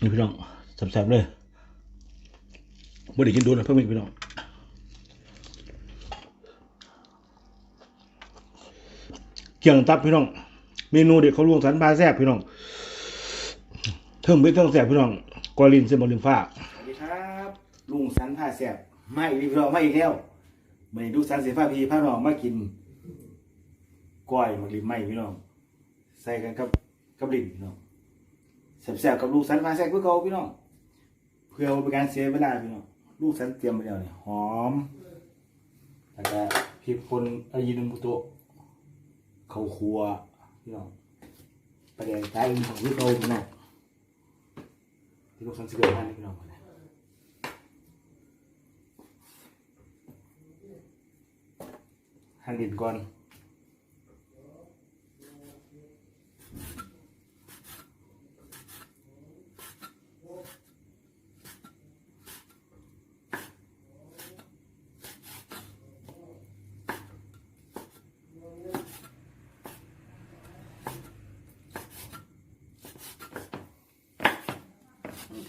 นี่พี่น้องแซ่บๆเลยบ่ได้กินโดนนะเพิ่งมีพี่น้องเกี่ยงตับพี่น้อง เมนูเด็ดเขาลวงสันปลาแซ่บพี่น้องเทิงเบ็ดเทิงแซ่บพี่น้องกอลินเซมบอลินฟ้าสวัสดีครับลุงสันผ้าแสบไม่รีบรอไม่อีกแล้วมื่อนี้ลุงสันเสียผ้าพีผ้าหนองมากินก้อยหมักลิ้นไหมพี่น้อง ใส่กันกับกับลิ้นพี่น้อง แสบๆกับลุงสันผ้าแสบเพื่อเก่าพี่น้องเพื่อเป็นการเสียเวลาพี่น้องลูกสันเตรียมไปแล้วเนี่ยหอมแล้วก็พริกป่นอายินุมุโตะข้าวคั่วพี่น้องประเดี๋ยวใต้อื่นของพี่เก่าพี่น้องที่ลูกสันเสือให้พี่น้องหั่นดินก่อน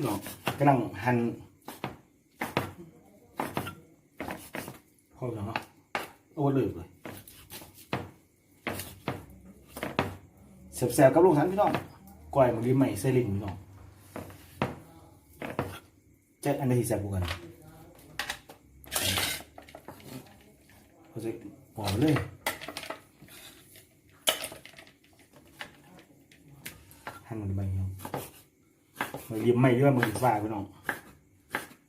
พี่น้องกำลังหั่นพอแล้วเนาะโอ้เลือกเลยแสบๆกับลู เซรินพี่น้องแจ็คอันไหนที่แสบกว่ากันเขาจะบอกเลยหั่นมันดีใหม่พี่น้องมันดีใหม่ด้วยมันดีฟ้าพี่น้อง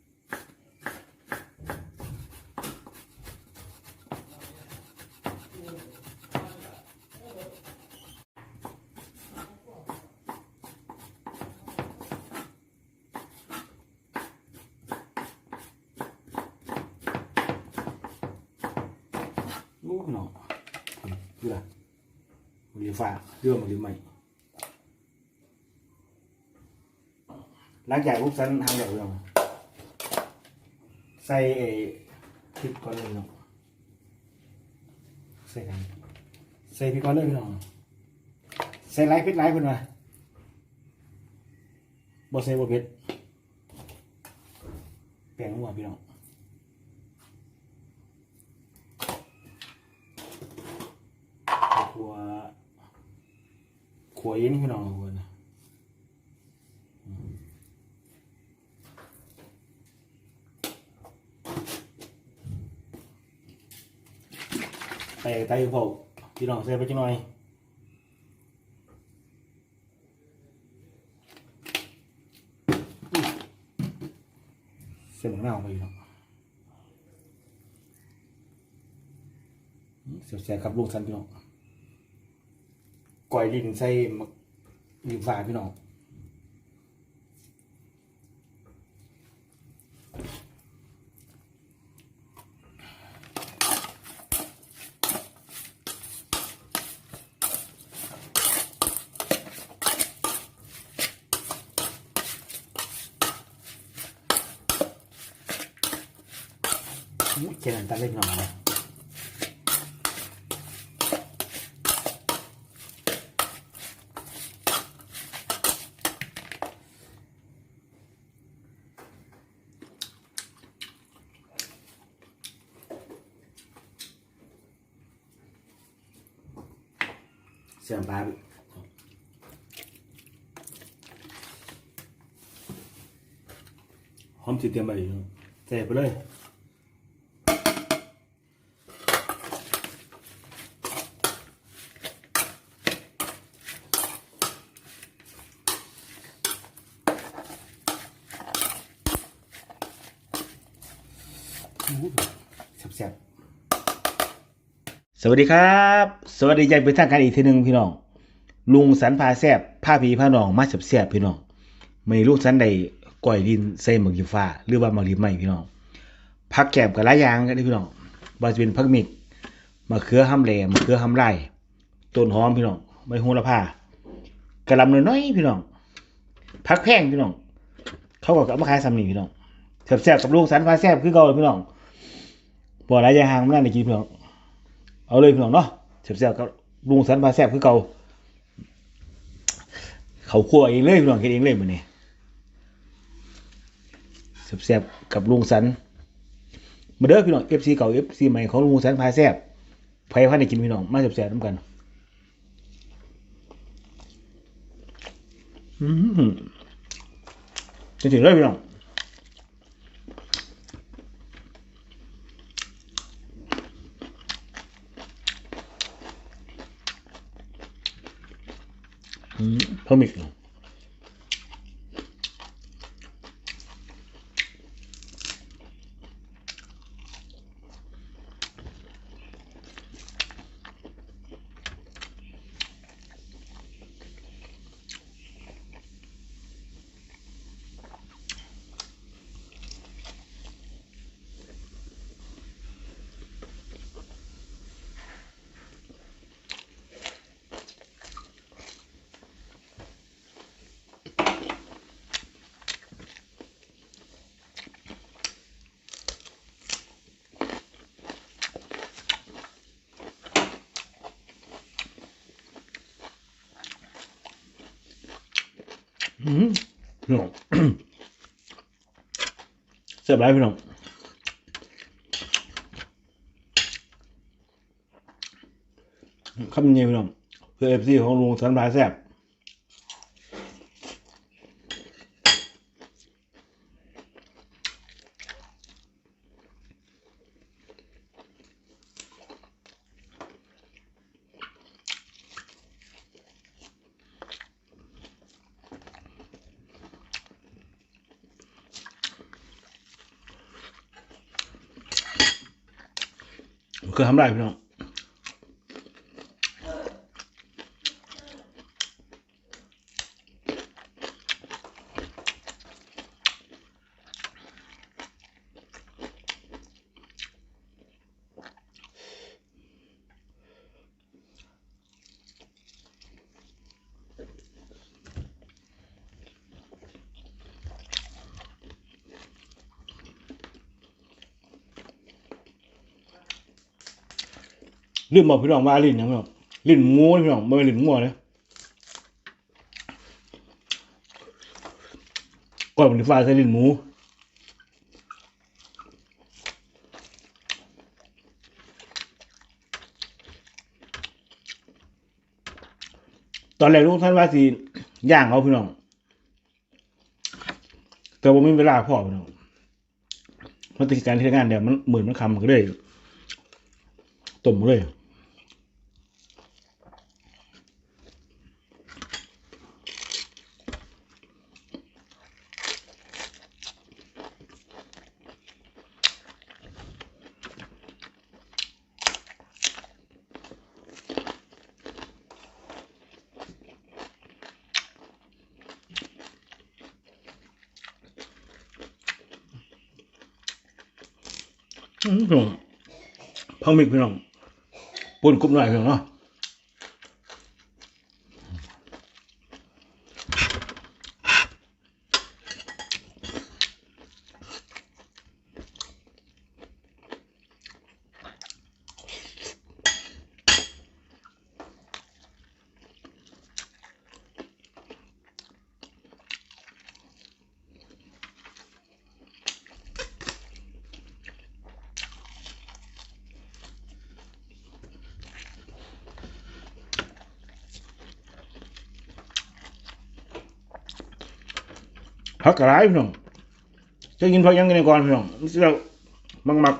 ลูกเนาะดูละมันเรียฟ้าเรื่องมันเรียใหม่ หลังจากลูกสันทำแบบเรื่องใส่ไอ้พริกก่อนเลยเนาะใส่กันใส่พริกก่อนเลยพี่น้องใส่ไรพริกไรเพิ่นมาบ่ใส่บ่เผ็ดแปลงหัวพี่น้องขัวขัวเย็นพี่น้อง ขัวนะไตพวกพี่น้องใส่ไปจังหน่อยเส้นหนังไปพี่น้องเสียบแสครับลูกสันพี่น้องก่อยลินใส่หมักลินฟ้าพี่น้องอุ๊ยเจนันตันเล็กน้อยนะ เสียงปลาบิหอมจีเตรียมไปอยู่ใส่ไปเลยแซ่บสวัสดีครับ สวัสดีใจเป็นทางการอีกทีหนึ่งพี่น้อง ลุงสันพาแซบผ้าผีผ้าหนองมาแซ่บพี่น้องไม่ลูกสันใดก่อยดินใส่หมึกยีฟ้า หรือว่าหมึกลิมใหม่พี่น้องผักแกมกับหลายอย่างกันพี่น้องบาจะเป็นผักมิกมะเขือห้ำแหลมมะเขือห้ำไร่ต้นหอมพี่น้องใบโหระพากระลำน้อยๆพี่น้องผักแพงพี่น้องเขาก็เอามาขายซ้ำนี่พี่น้องแซ่บๆกับลุงสันพาแซบคือเก่าเลยพี่น้องบ่หลายอย่างห่างมันน่าได้กินพี่น้องเอาเลยพี่น้องเนาะ แซ่บๆกับลุงสันพาแซ่บคือเก่าเขาคั่วเองเลยพี่น้องเฮ็ดเองเลยมื้อนี้แซ่บๆกับลุงสันมาเด้อพี่น้อง FC เก่า FC ใหม่ของลุงสันพาแซ่บไผพาได้กินพี่น้องมาแซ่บๆนํกันอืมจริงๆเลยพี่น้อง อื อืมพี่น้องเสียบไรพี่น้องคำนี้พี่น้องเพื่อเอฟซีของลุงสันพายแซ่บ คือทำได้ ลืมบอกพี่น้องว่าลิ้นนะพี่น้องลิ้นงูพี่น้องไม่เป็นลิ้นงัวเลยก่อนมันฟ้าใส่ลิ้นหมูตอนแรกลุงท่านว่าสิย่างเขาพี่น้องแต่ว่าไม่มีเวลาพอพี่น้องมันติดการที่งานเดี๋ยวมันเหมือนมันคำก็เลยต้มเลย อืมพี่น้อง พังมีพี่น้องปุ่นกรุบหน่อยพี่น้องเนาะ พักกระไรพี่น้องจะกินพอยังกินก่อนพี่น้องนี่เรามักมัก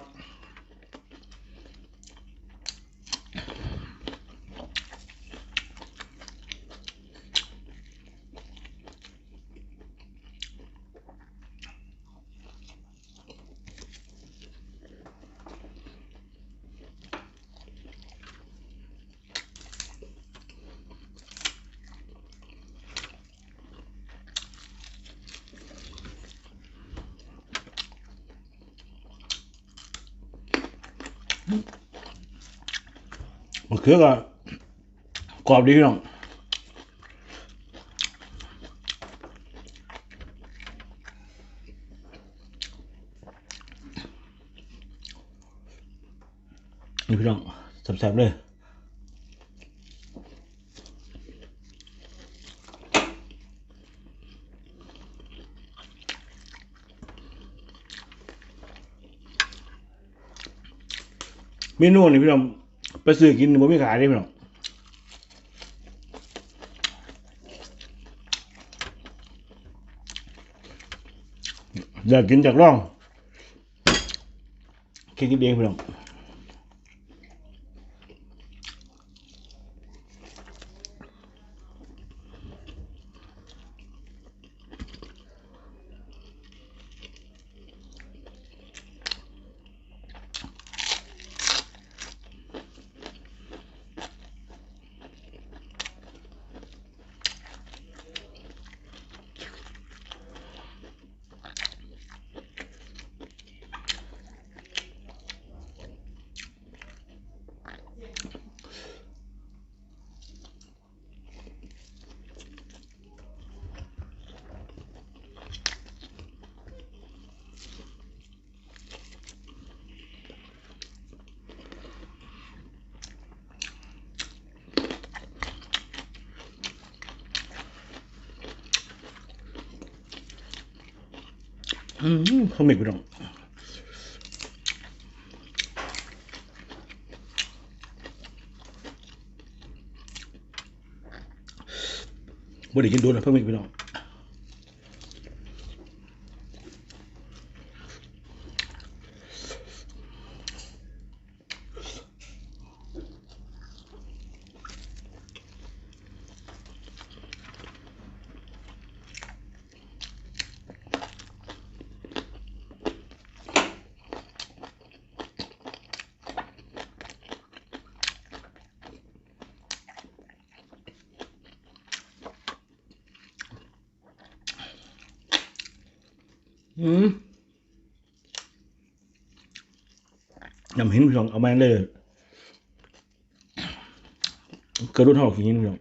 คือก็กรอบดีพี่น้องนี่พี่น้องแซ่บๆเลยเมนูนี่พี่น้อง ไปซื้อกินบ่มีขายได้พี่น้อกอยากกินจากร่องกินกินเองพี่น้อง อืมเขาไม่พี่น้องบ่ได้กินโดนนะเพิ่งมีพี่น้องอืม ยำหินพี่น้องเอามาเลยกระโดดหอกอย่างนี้พี่น้อง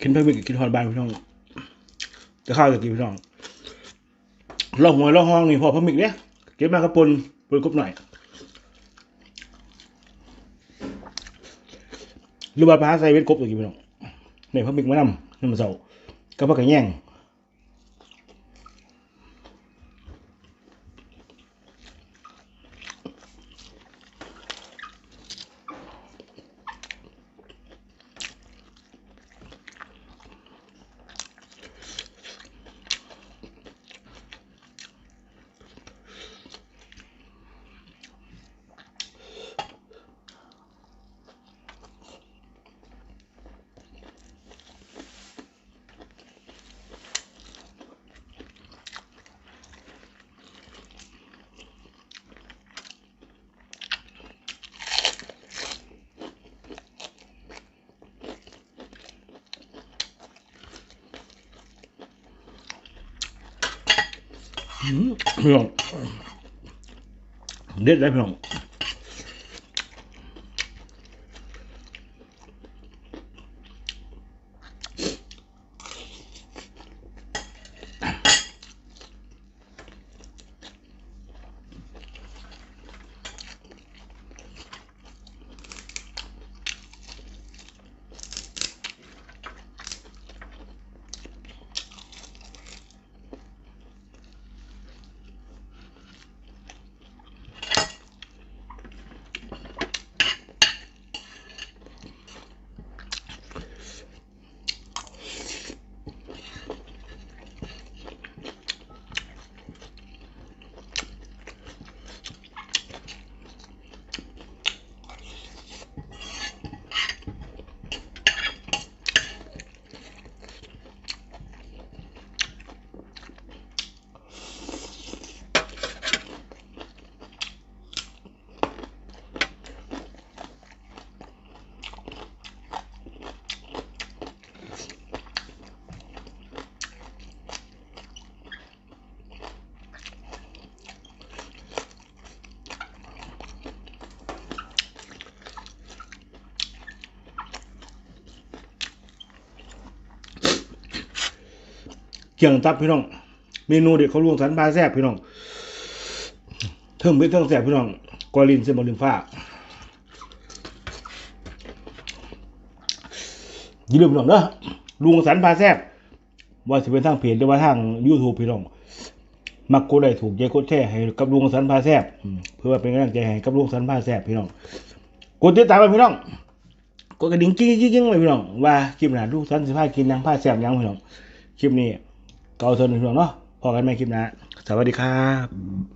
กินเพิ่มอีกกินฮอดบ้านพี่น้องจะข้าวจะกินพี่น้องลองหัวลองห้องนี่พอพมิกเนี่ยเก็บมากระปนปนกบหน่อยหรือว่าพาใส่เวทกบตัวกินพี่น้องในพมิกมานำนี่มันเสาก็พักกระแย่ง อืมพี่ เกี่ยงตับพี่น้อง เมนูเด็ดเขาลุงสันพาแซ่บพี่น้องเทิงเบ็ดเทิงแซ่บพี่น้องกอลินเส้นบอลินฟ้าอย่าลืมพี่น้องเด้อลุงสันพาแซ่บว่าสิเป็นทางเพจหรือว่าทาง YouTube พี่น้องมักกดได้ถูกใจกดแชร์ให้กับลุงสันพาแซ่บเพื่อเป็นกำลังใจให้กับลุงสันพาแซ่บพี่น้องกดติดตามไปพี่น้องกดกระดิ่งกิ้งกิ้งกิ้งไปพี่น้องว่าคลิปหนาลุงสันสิพากินหยังพาแซ่บยังพี่น้องคลิปนี้ ก็เอาเท่านี้ก่อนเนาะพอกันใหม่คลิปหน้าสวัสดีครับ